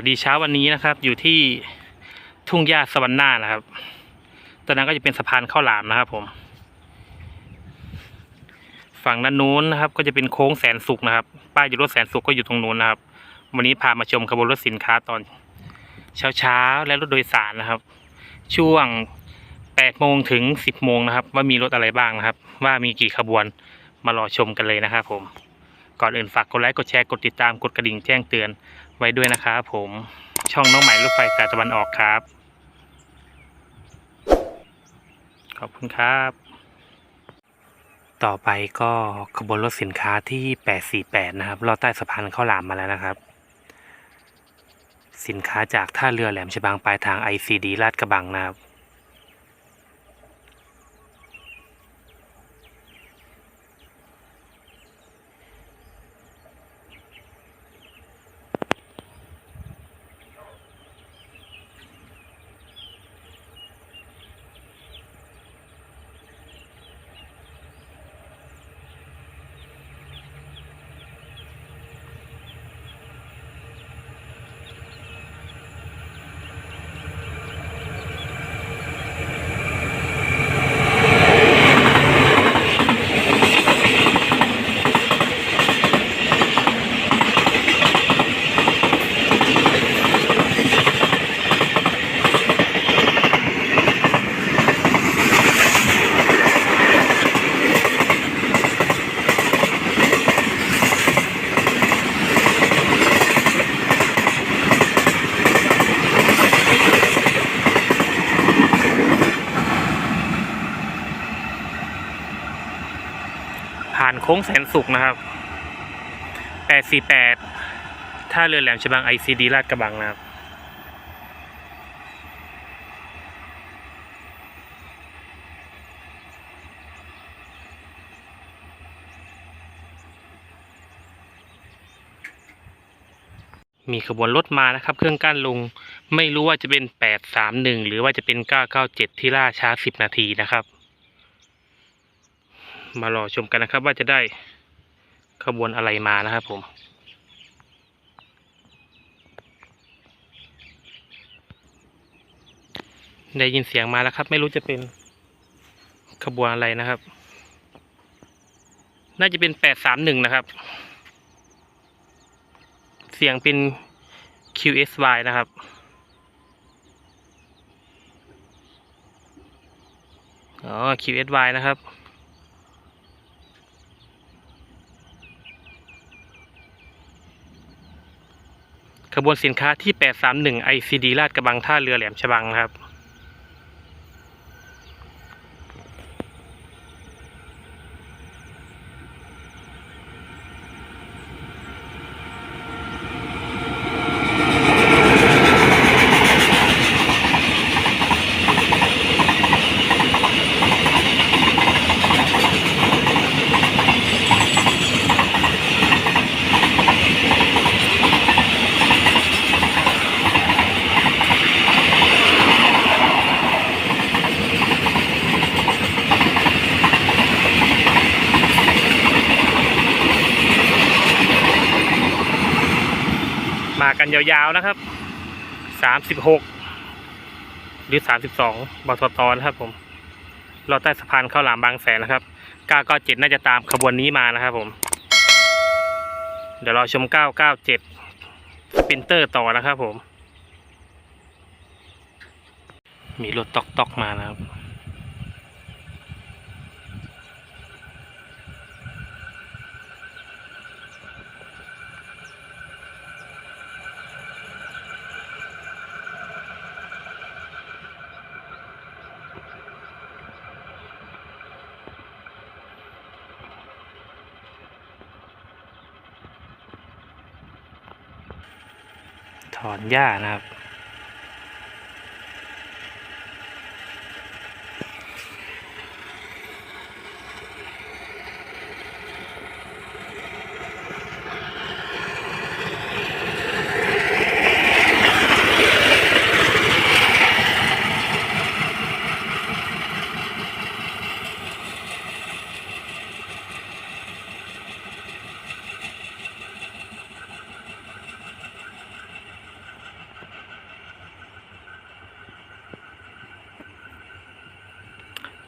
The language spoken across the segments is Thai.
วัสดีเช้าวันนี้นะครับ อยู่ที่ทุ่งหญ้าสวรรค์หน้านะครับตอนนั้นก็จะเป็นสะพานข้าวหลามนะครับ ผม ฝั่งด้านนู้นนะครับ ก็จะเป็นโค้งแสนสุขนะครับ ป้ายอยู่รถแสนสุขก็อยู่ตรงนู้นนะครับ วันนี้พามาชมขบวนรถสินค้าตอน เช้าๆและรถโดยสารนะครับ ช่วง8โมงถึง 10โมงนะครับ ว่ามีรถอะไรบ้างนะครับ ว่ามีกี่ขบวนมารอชมกันเลยนะครับผมก่อนอื่นฝากกดไลค์กดแชร์กดติดตามกดกระดิ่งแจ้งเตือน ไว้ด้วยนะครับผมช่องน้องใหม่รถไฟสายตะวันออกครับ ขอบคุณครับ ต่อไปก็ขบวนรถสินค้าที่ 848 นะครับลอดใต้สะพานข้าวหลามมาแล้วนะครับ สินค้าจากท่าเรือแหลมฉบังปลายทาง ICD ลาดกระบังนะครับ ค้งแสนสุขนะครับ 848 ท่าเรือแหลมฉบัง ICD ลาดกระบังนะครับมีขบวนรถมานะครับ เครื่องกั้นลงไม่รู้ว่าจะเป็น 831 หรือว่าจะเป็น 997 ที่ล่าช้า 10 นาทีนะครับ มารอชมกันนะครับ ว่าจะได้ขบวนอะไรมานะครับผมได้ยินเสียงมาแล้วครับ ไม่รู้จะเป็นขบวนอะไรนะครับ น่าจะเป็นแปดสามหนึ่งนะครับ เสียงเป็น QSY นะครับ อ๋อ QSY นะครับ ขบวนสินค้าที่ 831 ICD ลาดกระบังท่าเรือแหลมฉบังครับ มากันยาวๆนะครับสามสิบหกหรือสามสิบสองบทตนครับผมเราใต้สะพานข้าวหลามบางแสนนะครับเก้าเก้าเจ็ดน่าจะตามขบวนนี้มานะครับผม เดี๋ยวเราชมเก้าเก้าเจ็ดสปินเตอร์ต่อนะครับผม มีรถตอกตอกๆมานะครับ ถอนหญ้านะครับ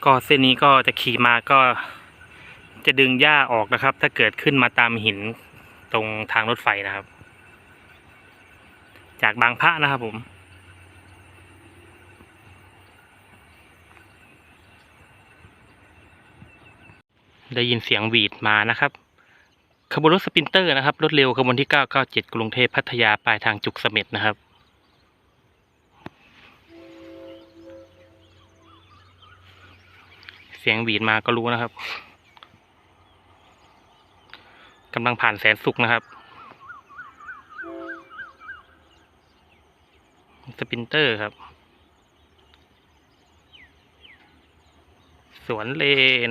ก็เส้นนี้ก็จะขี่มาก็จะดึงหญ้าออกนะครับ ถ้าเกิดขึ้นมาตามหินตรงทางรถไฟนะครับ จากบางพระนะครับผม ได้ยินเสียงหวีดมานะครับ ขบวนรถสปินเตอร์นะครับ รถเร็วขบวนที่ 997 กรุงเทพพัทยาปลายทางจุกเสม็ดนะครับ เสียงหวีดมาก็รู้นะครับกำลังผ่านแสนสุกนะครับ สปินเตอร์ครับ สวนเลน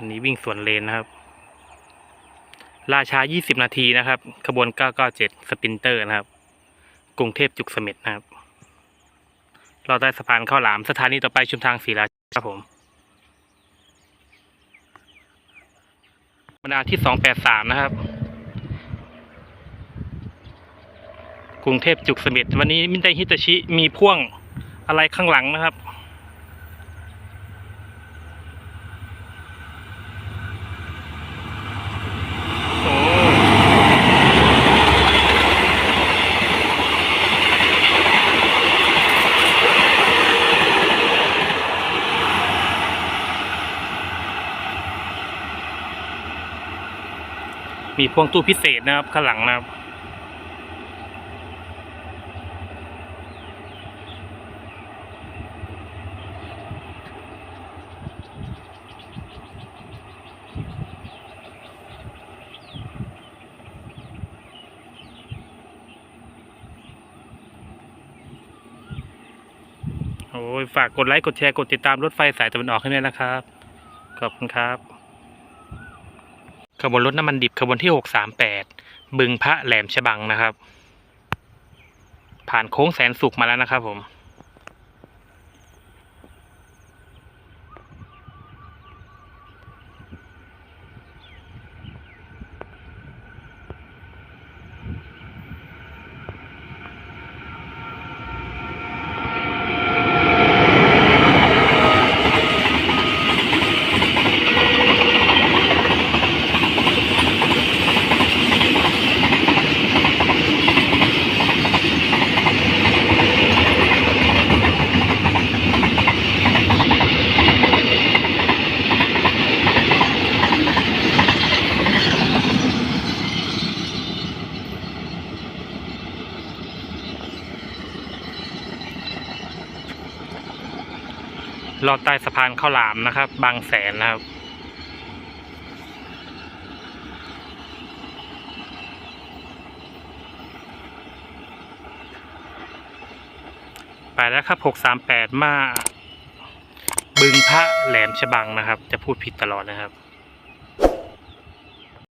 ันนี้วิ่งสวนเลนนะครับ ราชา 20 นาทีนะครับ ขบวน 997 สปินเตอร์นะครับ กรุงเทพจุกเสม็ดนะครับ เราได้สะพานข้าวหลาม สถานีต่อไปชุมทางศรีราชาครับผมบรรดาที่ 283 นะครับ กรุงเทพจุกเสม็ดวันนี้มินไดฮิตาชิมีพ่วงอะไรข้างหลังนะครับ มีพวงตู้พิเศษนะครับข้างหลังนะครับโอ้ยฝากกดไลค์ กดแชร์ กดติดตามรถไฟสายตะวันออกให้ด้วยนะครับ ขอบคุณครับ ขบวนรถน้ำมันดิบขบวนที่ 638 บึงพระแหลมฉบังนะครับ ผ่านโค้งแสนสุขมาแล้วนะครับผม ลอดใต้สะพานข้าวหลามนะครับ บางแสนนะครับ ไปแล้วครับ 638 มา บึงพระแหลมฉบังนะครับ จะพูดผิดตลอดนะครับ